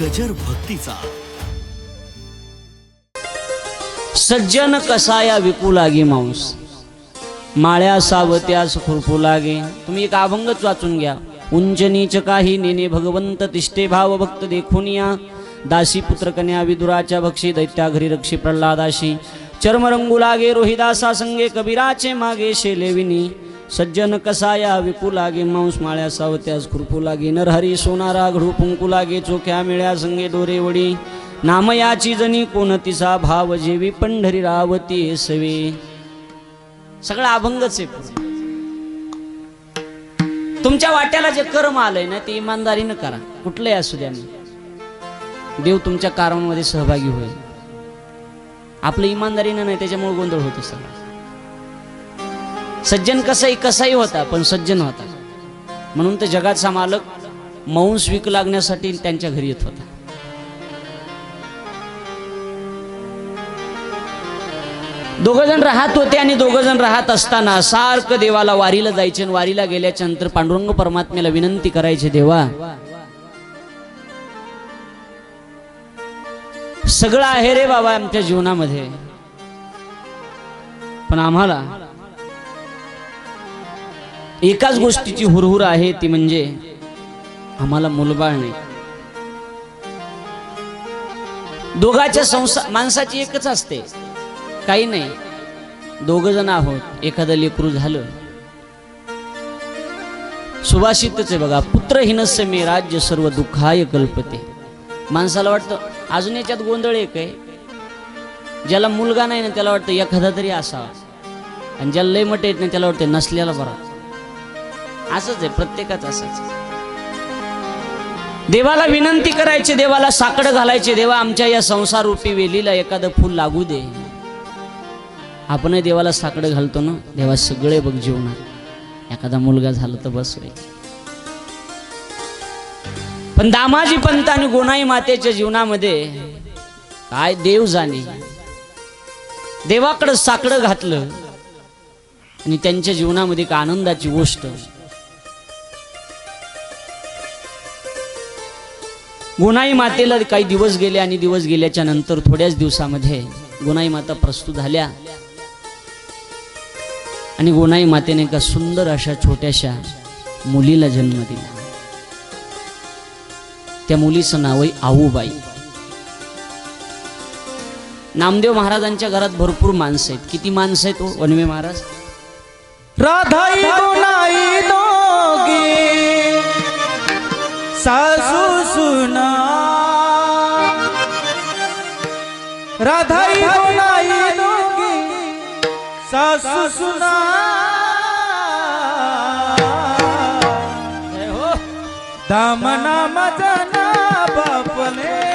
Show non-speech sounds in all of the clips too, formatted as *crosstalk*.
गजर भक्तीचा. सज्जन कसाया विकू लागे मांस? माळ्या सावत्यास खुरपू लागे. तुम्ही एक अभंगच वाचून घ्या. उंच नीच काही नेने भगवंत तिष्ठे भाव भक्त देखून या. दासी पुत्र कन्या विदुराच्या भक्षी दैत्या घरी रक्षी प्रल्हादाशी. चर्मरंगू लागे रोहिदासा संगे कबीराचे मागे शेलेविनी सज्जन कसाया विकू लागे मांस माळ्या सावत्यास खुरपू लागे नरहरी सोनारा घडू पुंकू लागे चोख्या मिळ्या संगे डोरे वडी. नामयाची जणी कोणतीसा भाव जेवी पंढरी रावती सवे सगळं अभंगच आहे तुमच्या वाट्याला जे कर्म आलंय ना ते इमानदारीनं करा. कुठलंही असू द्या देव तुमच्या कामामध्ये सहभागी होईल. आपलं इमानदारीनं नाही त्याच्यामुळे गोंधळ होतो सगळा. सज्जन कसाही कसाही होता पण सज्जन होता. म्हणून ते जगाचा मालक मौंस विक लागण्यासाठी त्यांच्या घरी येत होता. दोघ जण राहत होते आणि दोघ जण राहत असताना सारखं देवाला वारीला जायचे आणि वारीला गेल्याच्यानंतर पांडुरंग परमात्म्याला विनंती करायचे देवा सगळं आहे रे बाबा आमच्या जीवनामध्ये. पण आम्हाला एकाच गोष्टीची हुरहुर आहे ती म्हणजे आम्हाला मुलबाळ नाही. दोघाच्या संसार माणसाची एकच असते. काही नाही. दोघ जण आहोत. एखादं लेकरू झालं. सुभाषितच आहे बघा पुत्रहीनस्य मे राज्य सर्व दुःखाय कल्पते. माणसाला वाटतं अजून याच्यात गोंधळ एक आहे. ज्याला मुलगा नाही ना त्याला वाटतं एखादा तरी असावा. आणि ज्याला लय मट येत नाही त्याला वाटतं नसल्याला बरा. असंच आहे प्रत्येकाच असंच आहे. देवाला विनंती करायची देवाला साकडं घालायचे देवा आमच्या या संसार रूपी वेलीला एखादं फूल लागू दे. आपणही देवाला साकडं घालतो ना देवा सगळे बघ जीवनात. एखादा मुलगा झाला तर बस पण दामाजी पंत आणि गोणाई मातेच्या जीवनामध्ये काय देव जाणे. देवाकडं साकडं घातलं आणि त्यांच्या जीवनामध्ये एक आनंदाची गोष्ट. गुणाई मातेला काही दिवस गेले आणि दिवस गेल्याच्यानंतर थोड्याच दिवसामध्ये गुणाई माता प्रस्तुत झाल्या. आणि गोनाई मातेने एका सुंदर अशा छोट्याशा मुलीला जन्म दिला. त्या मुलीचं नाव आहे आऊबाई. नामदेव महाराजांच्या घरात भरपूर माणसं आहेत. किती माणसं आहेत हो, वनवे महाराज? राधा સાસુ સુના. ધામના મજના બાપને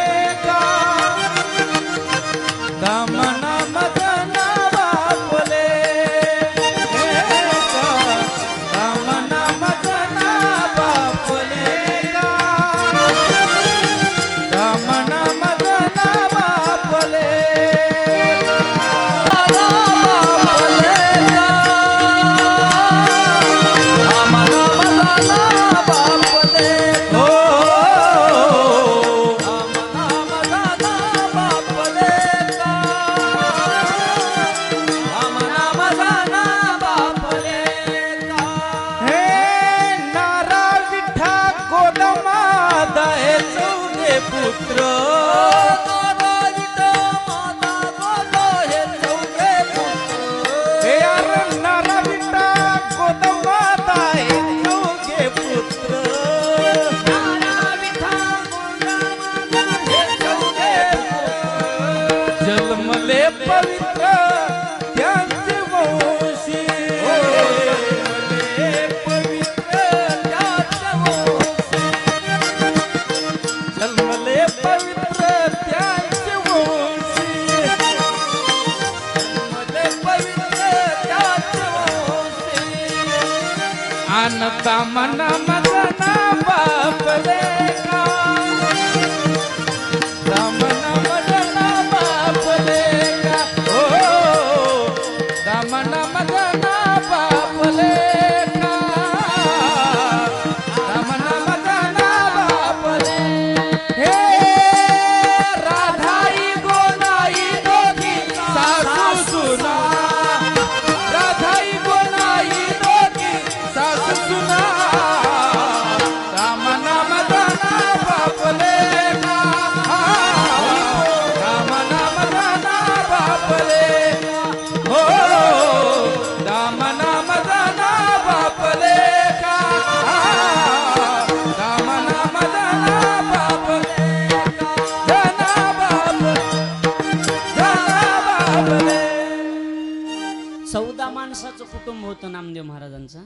महाराजांचा?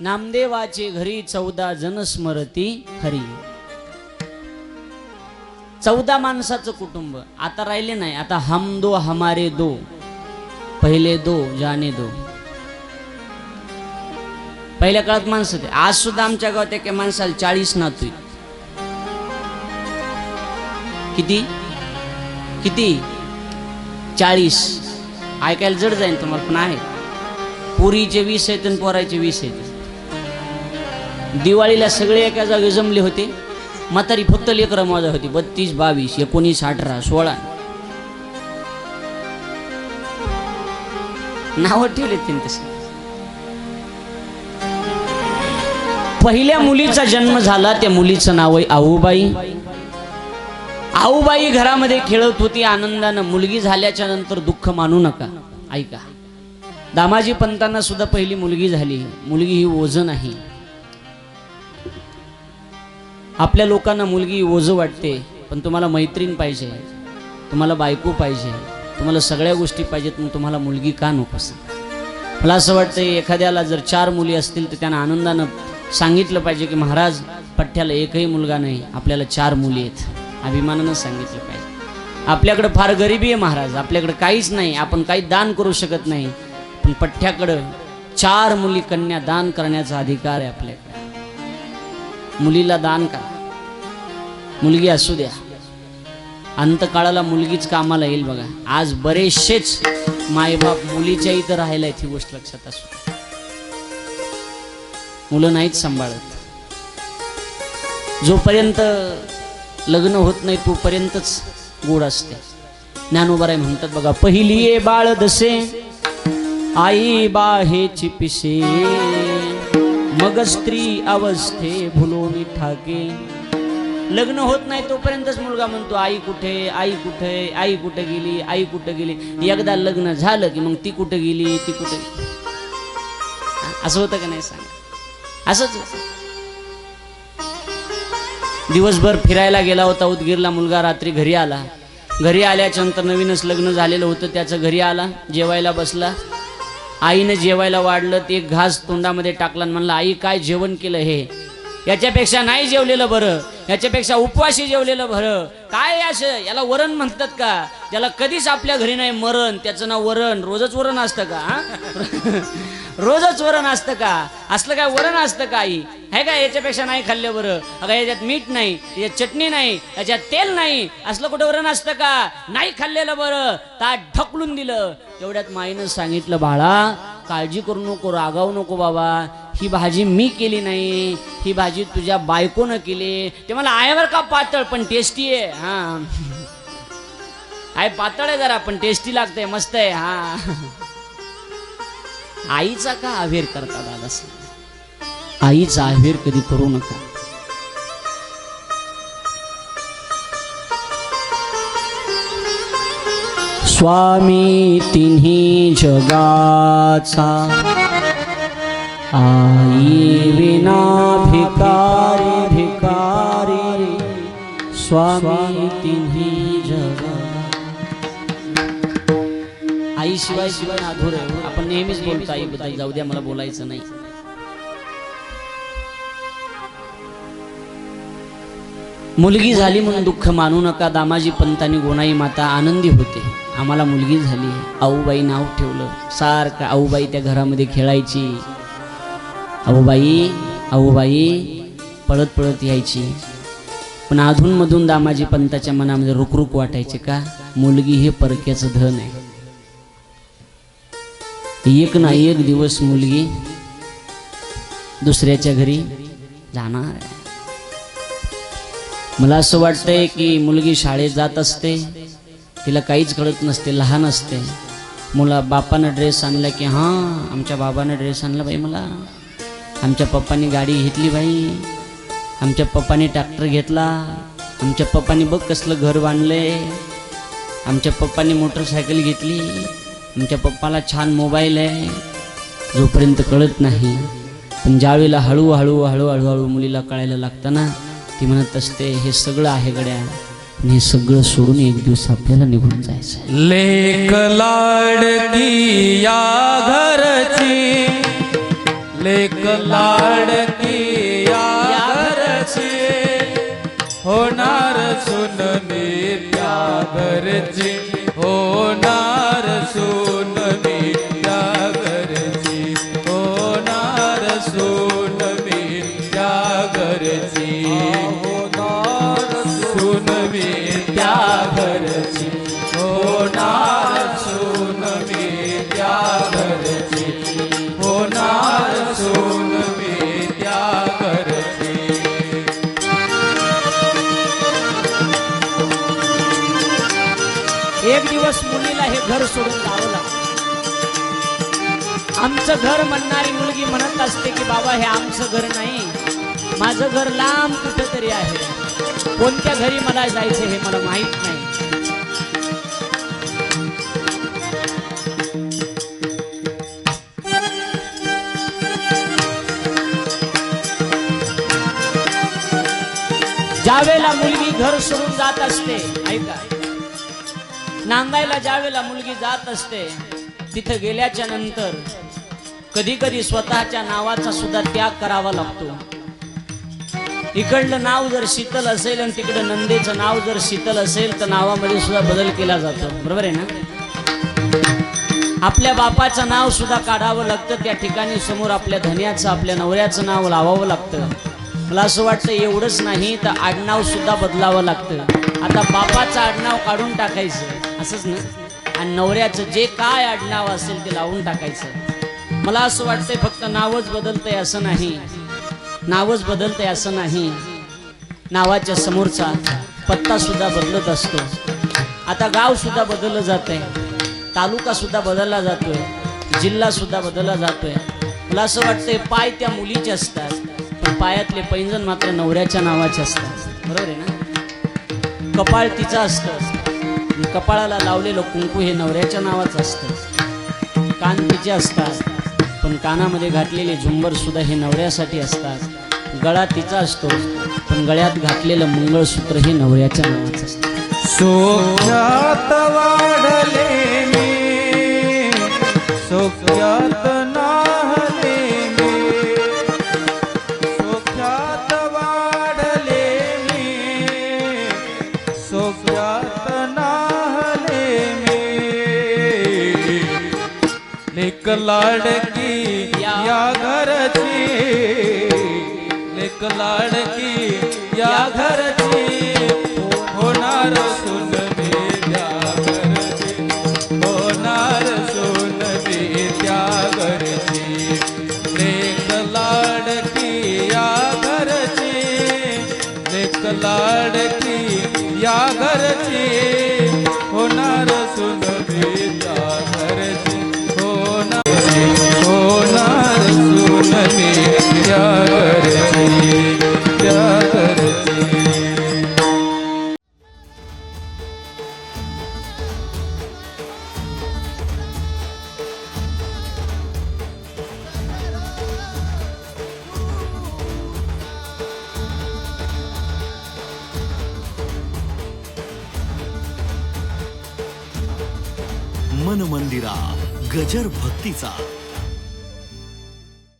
नामदेवाचे घरी चौदा जनस्मरती हरी. चौदा माणसाचं कुटुंब. आता राहिले नाही. आता हम दो हमारे दो. पहिले दो जाने दो. पहिल्या काळात माणसं होते आज सुद्धा आमच्या गावात एका माणसाला चाळीस नातू किती? किती? चाळीस. ऐकायला जड जाईल तुम्हाला पण आहे. पुरीचे वीस आहेत आणि पोरायचे वीस आहेत. दिवाळीला सगळे एका जागी जमले होते. म्हातारी फक्त लेकर माझा होती. बत्तीस बावीस एकोणीस अठरा सोळा. नावं ठेवले त्यांनी तसे. पहिल्या मुलीचा जन्म झाला त्या मुलीचं नाव आहे आऊबाई. आऊबाई घरामध्ये खेळत होती. आनंदानं मुलगी झाल्याच्यानंतर दुःख मानू नका. ऐका. दामाजी पंतांना सुद्धा पहिली मुलगी झाली. मुलगी ही ओझं नाही. आपल्या लोकांना मुलगी ओझं वाटते पण तुम्हाला मैत्रीण पाहिजे तुम्हाला बायको पाहिजे तुम्हाला सगळ्या गोष्टी पाहिजेत मग तुम्हाला मुलगी का नको मला असं वाटतं एखाद्याला जर चार मुली असतील तर त्यांना आनंदानं सांगितलं पाहिजे की महाराज पठ्ठ्याला एकही मुलगा नाही आपल्याला चार मुली आहेत. अभिमानानं सांगितलं पाहिजे. आपल्याकडं फार गरिबी आहे महाराज आपल्याकडं काहीच नाही आपण काही दान करू शकत नाही. पण पठ्ठ्याकडं चार मुली कन्या दान करण्याचा अधिकार आहे आपल्याकडे. मुलीला दान करा. मुलगी असू द्या. अंतकाळाला मुलगीच कामाला येईल बघा. आज बरेचसेच मायबाप मुलीच्या इथं राहिलाय ही गोष्ट लक्षात असू मुलं नाहीच सांभाळत. जोपर्यंत लग्न होत नाही तोपर्यंतच गोड असते. ज्ञानोबराय म्हणतात बघा पहिली बाळ दसे आई बाहेची पिसे मग स्त्री अवस्थे भुलोनी ठाके. लग्न होत नाही तोपर्यंतच मुलगा म्हणतो आई कुठे आई कुठे आई कुठे गेली आई कुठे गेली? एकदा लग्न झालं की मग ती कुठे गेली ती कुठे असं होतं का नाही सांग? असंच दिवसभर फिरायला गेला होता उदगीरला मुलगा रात्री घरी आला. घरी आल्याच्यानंतर नवीनच लग्न झालेलं होतं त्याचं घरी आला जेवायला बसला. आईनं जेवायला वाढलं ते घास तोंडामध्ये टाकला म्हणलं आई काय जेवण केलं हे? याच्यापेक्षा नाही जेवलेलं बरं. याच्यापेक्षा उपवाशी जेवलेलं बरं. काय असं? याला वरण म्हणतात का? ज्याला कधीच आपल्या घरी नाही मरण. त्याचं नाव वरण. रोजच वरण असतं का *laughs* रोजच वरण असतं का? असलं काय वरण असतं का आई? हे का? याच्यापेक्षा नाही खाल्लं बरं. अगं याच्यात मीठ नाही याच्यात चटणी नाही याच्यात तेल नाही. असलं कुठं वरण असतं का? नाही खाल्लेलं बरं. ताट ढकलून दिलं. तेवढ्यात माईनं सांगितलं बाळा काळजी करू नको रागावू नको बाबा. ही भाजी मी केली नाही. ही भाजी तुझ्या बायकोनं केली. ते मला आयावर का पातळ? पण टेस्टी आहे. हा. आहे पातळ आहे जरा पण टेस्टी लागते मस्त आहे. हा. आईचा का आवेर करता दादासाहेब? आईचा आवेर कधी करू नका. स्वामी तिन्ही जगाचा आई विना भिकारी भिकारी. स्वामी तिन्ही आई शिवाय अधूर आपण नेहमीच बोलतो आईबद्दल जाऊ द्या मला बोलायचं नाही. मुलगी झाली म्हणून दुःख मानू नका. दामाजी पंतांनी गोनाई माता आनंदी होते. आम्हाला मुलगी झाली आऊबाई नाव ठेवलं. सारखं आऊबाई त्या घरामध्ये खेळायची. आऊबाई आऊबाई पळत पळत यायची. पण अधूनमधून दामाजी पंताच्या मनामध्ये रुकरुक वाटायचे का? मुलगी हे परक्याचं धन आहे. एक ना एक दिवस मुलगी दुसऱ्याच्या घरी जाणार मला असं वाटतंय की मुलगी शाळेत जात असते तिला काहीच कळत नसते लहान असते. मुला बापानं ड्रेस आणला की हां आमच्या बाबानं ड्रेस आणला बाई मला. आमच्या पप्पानी गाडी घेतली बाई. आमच्या पप्पानी ट्रॅक्टर घेतला. आमच्या पप्पानी बघ कसलं घर बांधलंय. आमच्या पप्पाने मोटरसायकल घेतली. तुमच्या पप्पाला छान मोबाईल आहे. जोपर्यंत कळत नाही. पण ज्यावेळेला हळूहळू हळूहळू हळूहळू मुलीला कळायला लागतं ना ती म्हणत असते हे सगळं आहे गड्या. आणि हे सगळं सोडून एक दिवस आपल्याला निघून जायचं लेख लेक लाडकी या घरची लेक लाडकी या घरची होणार सुन मी त्या घरची. एक दिवस मुलीला हे घर सोडून जावं लागतं आमचं घर म्हणणारी मुलगी म्हणत असते की बाबा हे आमचं घर नाही. माझं घर लांब कुठेतरी आहे. कोणत्या घरी मला जायचं हे मला माहीत नाही. ज्यावेळेला मुलगी घर सोडून जात असते ऐका. नांदायला ज्यावेळेला मुलगी जात असते तिथं गेल्याच्यानंतर कधी कधी स्वतःच्या नावाचा सुद्धा त्याग करावा लागतो. इकडलं नाव जर शीतल असेल आणि तिकडं नंदेचं नाव जर शीतल असेल तर नावामध्ये सुद्धा बदल केला जातो. बरोबर आहे ना? आपल्या बापाचं नाव सुद्धा काढावं लागतं त्या ठिकाणी समोर आपल्या धन्याचं आपल्या नवऱ्याचं नाव लावावं लागतं. मला असं वाटतं एवढंच नाही तर आडनाव सुद्धा बदलावं लागतं. आता बापाचं आडनाव काढून टाकायचं. असंच ना आणि नवऱ्याचं जे काय आडनाव असेल ते लावून टाकायचं. मला असं वाटतंय फक्त नावच बदलतंय असं नाही. नावच बदलतंय असं नाही. नावाच्या समोरचा पत्ता सुद्धा बदलत असतो. आता गाव सुद्धा बदललं जात आहे तालुका सुद्धा बदलला जातोय. जिल्हा सुद्धा बदलला जातोय. मला असं वाटतंय पाय त्या मुलीचे असतात. पण पायातले पैंजण मात्र नवऱ्याच्या नावाचे असतात. बरोबर आहे ना? कपाळ तिचं असतं. कपाळाला लावलेलं कुंकू हे नवऱ्याच्या नावाचं असतं. कान तिचे असतात पण कानामध्ये घातलेले झुंबर सुद्धा हे नवऱ्यासाठी असतात. गळा तिचा असतो पण गळ्यात घातलेलं मंगळसूत्र हे नवऱ्याच्या नावाचं असतं. वाढले लाडकी या घरची. लेक लाडकी या घरची. होणार सुन त्या घरची. होणार सुन त्या घरची. लेक लाडकी या घरची. लेक लाडकी या घरची.